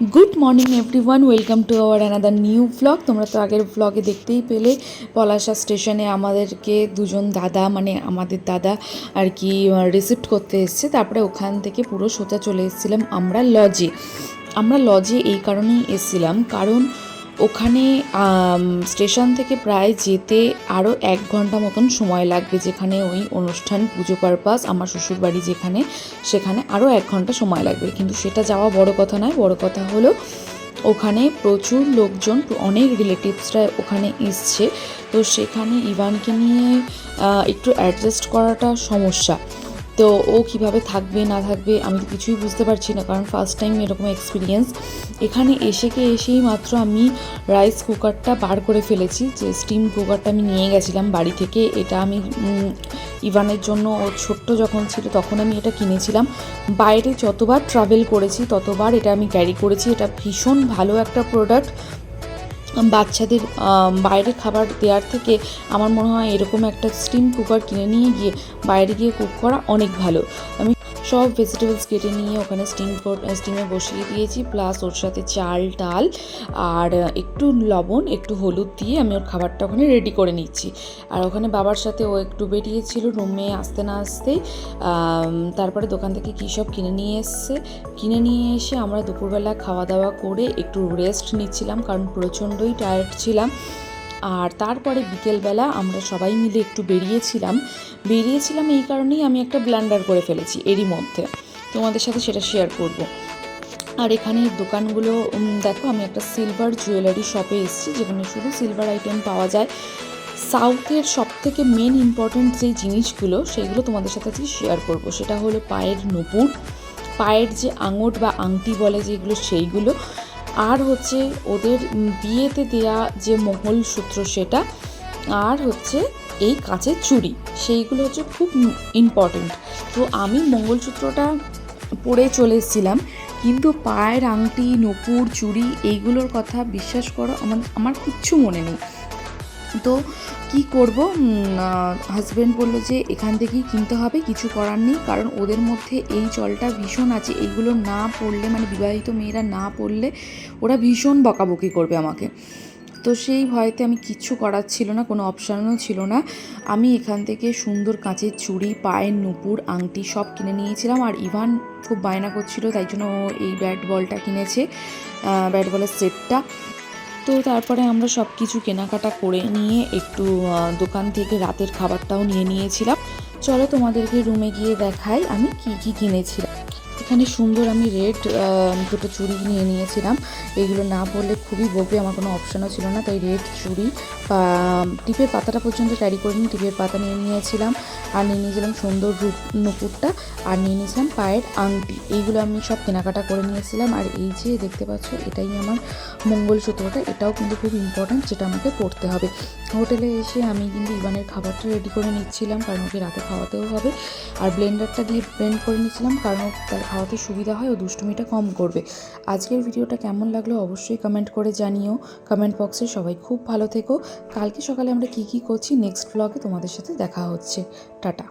Good morning everyone welcome to our another new blog তোমরা তো আগের ব্লগে দেখতেই পেলে, পলাশা স্টেশনে আমাদেরকে দুজন দাদা মানে আমাদের দাদা আর কি রিসিপ্ট করতে এসছে। তারপরে ওখান থেকে পুরো সোজা চলে এসেছিলাম আমরা লজে আমরা লজে এই কারণেই এসেছিলাম। কারণ ওখানে স্টেশন থেকে প্রায় যেতে আরও এক ঘণ্টা মতন সময় লাগবে যেখানে ওই অনুষ্ঠান, পুজো পারপাস, আমার শ্বশুরবাড়ি যেখানে, সেখানে আরও এক ঘণ্টা সময় লাগবে। কিন্তু সেটা যাওয়া বড় কথা নয়, বড় কথা হলো ওখানে প্রচুর লোকজন, অনেক রিলেটিভসরা ওখানে এসছে। তো সেখানে ইভানকে নিয়ে একটু অ্যাডজাস্ট করাটা সমস্যা। তো ও কীভাবে থাকবে, না থাকবে, আমি তো কিছুই বুঝতে পারছি না, কারণ ফার্স্ট টাইম এরকম এক্সপিরিয়েন্স এখানে এসে এসেকে এসেই মাত্র আমি রাইস কুকারটা বার করে ফেলেছি, যে স্টিম কুকারটা আমি নিয়ে গেছিলাম বাড়ি থেকে। এটা আমি ইভানের জন্য ও ছোট্ট যখন ছিল তখন আমি এটা কিনেছিলাম। বাইরে যতবার ট্রাভেল করেছি, ততবার এটা আমি ক্যারি করেছি। এটা ভীষণ ভালো একটা প্রোডাক্ট বাচ্চাদের বাইরে খাবার দেওয়ার থেকে আমার মনে হয় এরকম একটা স্টিম কুকার কিনে নিয়ে গিয়ে বাইরে গিয়ে কুক করা অনেক ভালো। আমি সব ভেজিটেবলস কেটে নিয়ে ওখানে স্টিম স্টিমে বসিয়ে দিয়েছি প্লাস ওর সাথে চাল, ডাল, আর একটু লবণ, একটু হলুদ দিয়ে আমি ওর খাবারটা ওখানে রেডি করে নিচ্ছি। আর ওখানে বাবার সাথে ও একটু বেরিয়েছিল রুমে আসতে না আসতে তারপরে দোকান থেকে কী সব কিনে নিয়ে এসছে, কিনে নিয়ে এসে আমরা দুপুরবেলা খাওয়া দাওয়া করে একটু রেস্ট নিচ্ছিলাম, কারণ প্রচণ্ডই টায়ার্ড ছিলাম। আর তারপরে বিকেলবেলা আমরা সবাই মিলে একটু বেরিয়েছিলাম। বেরিয়েছিলাম এই কারণেই আমি একটা ব্লান্ডার করে ফেলেছি এরই মধ্যে। তোমাদের সাথে সেটা শেয়ার করব। আর এখানে দোকানগুলো দেখো আমি একটা সিলভার জুয়েলারি শপে এসেছি, যেখানে শুধু সিলভার আইটেম পাওয়া যায়। সাউথের সব থেকে মেন ইম্পর্ট্যান্ট যেই জিনিসগুলো, সেগুলো তোমাদের সাথে আজকে শেয়ার করব। সেটা হলো পায়ের নুপুর। পায়ের যে আঙট বা আংটি বলে যেগুলো, সেইগুলো। আর হচ্ছে ওদের বিয়েতে দেয়া যে মহল সূত্র সেটা, আর হচ্ছে এই কাঁচের চুরি সেইগুলো হচ্ছে খুব ইম্পর্টেন্ট তো আমি মঙ্গলসূত্রটা পরে চলে এসেছিলাম, কিন্তু পায়ের আংটি, নপুর, চুড়ি, এইগুলোর কথা বিশ্বাস করো আমার আমার কিচ্ছু মনে নেই। তো কি করব? হাজব্যান্ড বলল যে, এখান থেকেই কিনতে হবে, কিছু করার নেই। কারণ ওদের মধ্যে এই চলটা ভীষণ আছে। এইগুলো না পড়লে মানে বিবাহিত মেয়েরা না পড়লে, ওরা ভীষণ বকাবকি করবে আমাকে। তো সেই ভয়তে আমি কিচ্ছু করার ছিল না, কোনো অপশানও ছিল না। আমি এখান থেকে সুন্দর কাঁচের চুড়ি, পায়ের নুপুর, আংটি সব কিনে নিয়েছিলাম। আর ইভান খুব বায়না করছিল, তাই জন্য ও এই ব্যাট বলটা কিনেছে ব্যাট বলের সেটটা। তো তারপরে আমরা সব কিছু কেনাকাটা করে নিয়ে একটু দোকান থেকে রাতের খাবারটাও নিয়ে নিয়েছিলাম। চলো তোমাদেরকে রুমে গিয়ে দেখাই আমি কি কি কিনেছিলাম। এখানে সুন্দর আমি রেড দুটো চুড়ি নিয়ে নিয়েছিলাম। এগুলো না পরলে খুবই বকবে, আমার কোনো অপশানও ছিল না, তাই রেড চুড়ি টিপের পাতাটা পর্যন্ত ক্যারি করিনি, টিপের পাতা নিয়ে নিয়েছিলাম। আর নিয়ে নিয়েছিলাম সুন্দর রূপ, নুপুরটা, আর নিয়ে নিয়েছিলাম পায়ের আংটি। এইগুলো আমি সব কেনাকাটা করে নিয়েছিলাম। আর এই যে দেখতে পাচ্ছ, এটাই আমার মঙ্গলসূত্রটা, এটাও কিন্তু খুব ইম্পর্ট্যান্ট যেটা আমাকে পড়তে হবে। হোটেলে এসে আমি কিন্তু ইভানের খাবারটা রেডি করে নিচ্ছিলাম, কারণ ওকে রাতে খাওয়াতেও হবে। আর ব্লেন্ডারটা দিয়ে ব্লেন্ড করে নিচ্ছিলাম, কারণ তার খাওয়াতে সুবিধা হয় ও দুষ্টুমিটা কম করবে। আজকের ভিডিওটা কেমন লাগল অবশ্যই কমেন্ট করে জানিও। কমেন্ট বক্সে সবাই খুব ভালো থেকো। কালকে সকালে আমরা কি কি করছি নেক্সট ব্লগে তোমাদের সাথে দেখা হচ্ছে। টাটা।